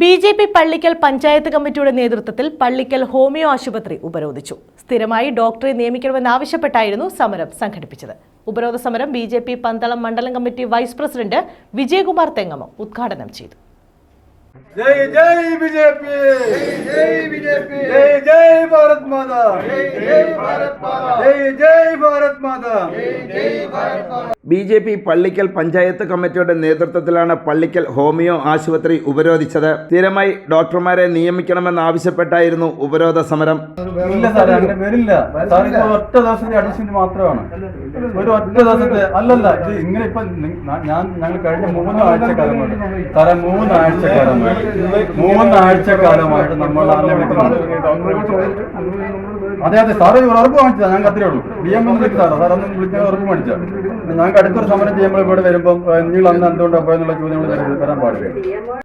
B J P Pallikkal panchayat കമ്മിറ്റിയുടെ നേതൃത്വത്തിൽ Pallikkal homeo ആശുപത്രി ഉപരോധിച്ചു. സ്ഥിരമായി ഡോക്ടറെ നിയമിക്കണമെന്നാവശ്യപ്പെട്ടായിരുന്നു സമരം സംഘടിപ്പിച്ചത്. ഉപരോധ സമരം ബി ജെ പി പന്തളം മണ്ഡലം committee vice president Vijayakumar Thengamam ഉദ്ഘാടനം ചെയ്തു. ജയ് ജയ് ജയ് ജയ് ജയ് ജയ് ജയ് ജയ് ജയ് ജയ് B J P Pallikkal panchayat കമ്മിറ്റിയുടെ നേതൃത്വത്തിലാണ് പള്ളിക്കൽ ഹോമിയോ ആശുപത്രി ഉപരോധിച്ചത്. സ്ഥിരമായി ഡോക്ടർമാരെ നിയമിക്കണമെന്ന് ആവശ്യപ്പെട്ടായിരുന്നു ഉപരോധ സമരം. ഇല്ല സാർ അങ്ങനെ വരില്ല. സാർ ഇത് ഒറ്റ ദിവസത്തെ അഡ്മിഷൻ മാത്രമാണ്. ഒരു ഒറ്റ ദിവസത്തെ അല്ലല്ല ഇത് ഇങ്ങനെ ഇപ്പൊ ഞാൻ ഞങ്ങൾ കഴിഞ്ഞ മൂന്ന് ആഴ്ചക്കാലമായിട്ട് സാറേ മൂന്ന് ആഴ്ചക്കാലമായിട്ട് മൂന്ന് ആഴ്ചക്കാലമായിട്ട് നമ്മൾ ആരെ വിളിക്കുന്നുണ്ട് അതെ അതെ സാറേ ഒരു ഉറപ്പ് വാങ്ങിച്ചതാ ഞാൻ അത്രേ ഉള്ളൂ ഡി എം എന്ന് വിളിച്ചു സാറേ സാർ ഒന്ന് വിളിച്ച ഉറപ്പ് മേടിച്ചാൽ ഞങ്ങൾക്ക് അടുത്തൊരു സമരം ചെയ്യുമ്പോൾ ഇവിടെ വരുമ്പോൾ നിങ്ങൾ അന്ന് എന്തുകൊണ്ടാണ് പോയെന്നുള്ള വരാൻ പാടില്ല?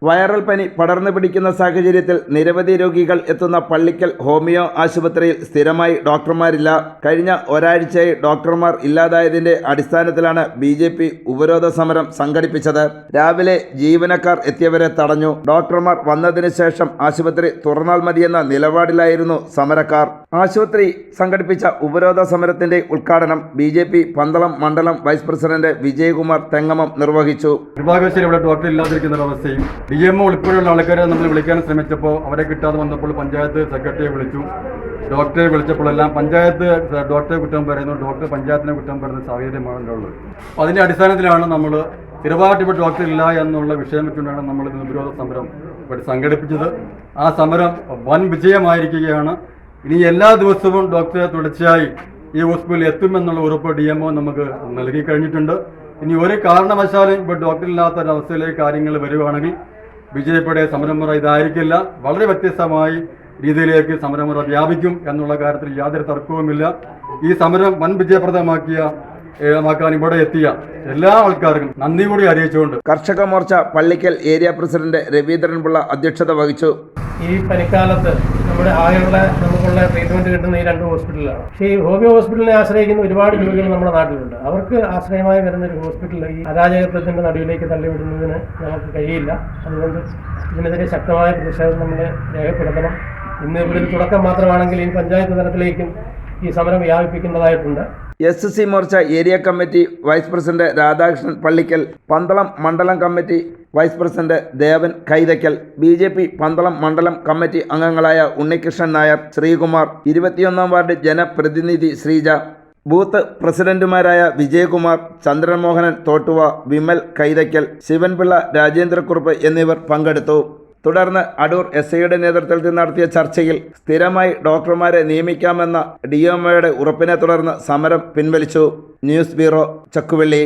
വൈറൽ പനി പടർന്നു പിടിക്കുന്ന സാഹചര്യത്തിൽ നിരവധി രോഗികൾ എത്തുന്ന പള്ളിക്കൽ ഹോമിയോ ആശുപത്രിയിൽ സ്ഥിരമായി ഡോക്ടർമാരില്ല. കഴിഞ്ഞ ഒരാഴ്ചയായി ഡോക്ടർമാർ ഇല്ലാതായതിന്റെ അടിസ്ഥാനത്തിലാണ് ബി ജെ പി ഉപരോധ സമരം സംഘടിപ്പിച്ചത്. രാവിലെ ജീവനക്കാർ എത്തിയവരെ തടഞ്ഞു. ഡോക്ടർമാർ വന്നതിന് ശേഷം ആശുപത്രി തുറന്നാൽ മതിയെന്ന നിലപാടിലായിരുന്നു സമരക്കാർ. ആശുപത്രി സംഘടിപ്പിച്ച ഉപരോധ സമരത്തിന്റെ ഉദ്ഘാടനം ബി ജെ പി പന്തളം മണ്ഡലം വൈസ് പ്രസിഡന്റ് വിജയകുമാർ തെങ്ങമം നിർവഹിച്ചു. നിർഭാഗ്യവശാൽ ഇവിടെ ഡോക്ടർ ഇല്ലാതിരിക്കുന്ന ഒരു അവസ്ഥയും ഡി എം ഉൾപ്പെടെയുള്ള ആൾക്കാരെ നമ്മൾ വിളിക്കാൻ ശ്രമിച്ചപ്പോൾ അവരെ കിട്ടാതെ വന്നപ്പോൾ പഞ്ചായത്ത് സെക്രട്ടറിയെ വിളിച്ചു. ഡോക്ടറെ വിളിച്ചപ്പോഴെല്ലാം പഞ്ചായത്ത് ഡോക്ടറെ കുറ്റം പറയുന്നു ഡോക്ടർ പഞ്ചായത്തിനെ കുറ്റം പറയുന്ന സാഹചര്യമാണ് ഉള്ളത്. അപ്പോൾ അതിന്റെ അടിസ്ഥാനത്തിലാണ് നമ്മൾ തിരുവാട്ട് ഇപ്പോൾ ഡോക്ടർ ഇല്ല എന്നുള്ള വിഷയം വെച്ചുകൊണ്ടാണ് നമ്മൾ വിരോധ സമരം ഇവിടെ സംഘടിപ്പിച്ചത്. ആ സമരം വൻ വിജയമായിരിക്കുകയാണ്. ഇനി എല്ലാ ദിവസവും ഡോക്ടറെ തുടർച്ചയായി ഈ ഹോസ്പിറ്റലിൽ എത്തുമെന്നുള്ള ഉറപ്പ് ഡി എം ഒ നമുക്ക് നൽകി കഴിഞ്ഞിട്ടുണ്ട്. ഇനി ഒരു കാരണവശാലും ഇപ്പോൾ ഡോക്ടറില്ലാത്ത ഒരവസ്ഥയിലേക്ക് കാര്യങ്ങൾ വരുവാണെങ്കിൽ പിയുടെ സമരമുറ ഇതായിരിക്കില്ല. വളരെ വ്യത്യസ്തമായി രീതിയിലേക്ക് സമരമുറ വ്യാപിക്കും എന്നുള്ള കാര്യത്തിൽ യാതൊരു തർക്കവുമില്ല. ഈ സമരം വൻ വിജയപ്രദമാക്കിയ ഏ, മാക്കാൻ ഇവിടെ എത്തിയ എല്ലാ ആൾക്കാർക്കും നന്ദി കൂടി അറിയിച്ചുകൊണ്ട്. കർഷക മോർച്ച പള്ളിക്കൽ ഏരിയ പ്രസിഡന്റ് രവീന്ദ്രൻപിള്ള അധ്യക്ഷത വഹിച്ചു. ഈ പനിക്കാലത്ത് നമ്മുടെ ആകെയുള്ള നമുക്കുള്ള ട്രീറ്റ്മെന്റ് കിട്ടുന്ന ഈ രണ്ട് ഹോസ്പിറ്റലാണ് പക്ഷേ ഈ ഹോമിയോ ഹോസ്പിറ്റലിനെ ആശ്രയിക്കുന്ന ഒരുപാട് രോഗികൾ നമ്മുടെ നാട്ടിലുണ്ട്. അവർക്ക് ആശ്രയമായി വരുന്ന ഒരു ഹോസ്പിറ്റൽ ഈ അരാജകത്വത്തിന്റെ നടുവിലേക്ക് തള്ളിവിടുന്നതിന് നമുക്ക് കഴിയില്ല. അതുകൊണ്ട് ഇതിനെതിരെ ശക്തമായ പ്രതിഷേധം നമ്മൾ രേഖപ്പെടുത്തണം. ഇന്ന് ഇവിടെ ഒരു തുടക്കം മാത്രമാണെങ്കിൽ ഈ പഞ്ചായത്ത് തലത്തിലേക്കും ഈ സമരം വ്യാപിപ്പിക്കേണ്ടതായിട്ടുണ്ട്. S C Morcha area committee vice president Radhakrishnan Pallikkal Pandalam മണ്ഡലം committee vice president Devan Kaithakkal B J P Pandalam മണ്ഡലം കമ്മിറ്റി അംഗങ്ങളായ ഉണ്ണികൃഷ്ണൻ നായർ ശ്രീകുമാർ ഇരുപത്തിയൊന്നാം വാർഡ് ജനപ്രതിനിധി ശ്രീജ ബൂത്ത് പ്രസിഡന്റുമാരായ വിജയകുമാർ ചന്ദ്രമോഹനൻ തോട്ടുവ വിമൽ കൈതയ്ക്കൽ ശിവൻപിള്ള രാജേന്ദ്രക്കുറുപ്പ് എന്നിവർ പങ്കെടുത്തു. തുടർന്ന് അടൂർ എസ് ഐയുടെ നേതൃത്വത്തിൽ നടത്തിയ ചർച്ചയിൽ സ്ഥിരമായി ഡോക്ടർമാരെ നിയമിക്കാമെന്ന ഡി എം ഉറപ്പിനെ തുടർന്ന് സമരം പിൻവലിച്ചു. News bureau Chakkuvally.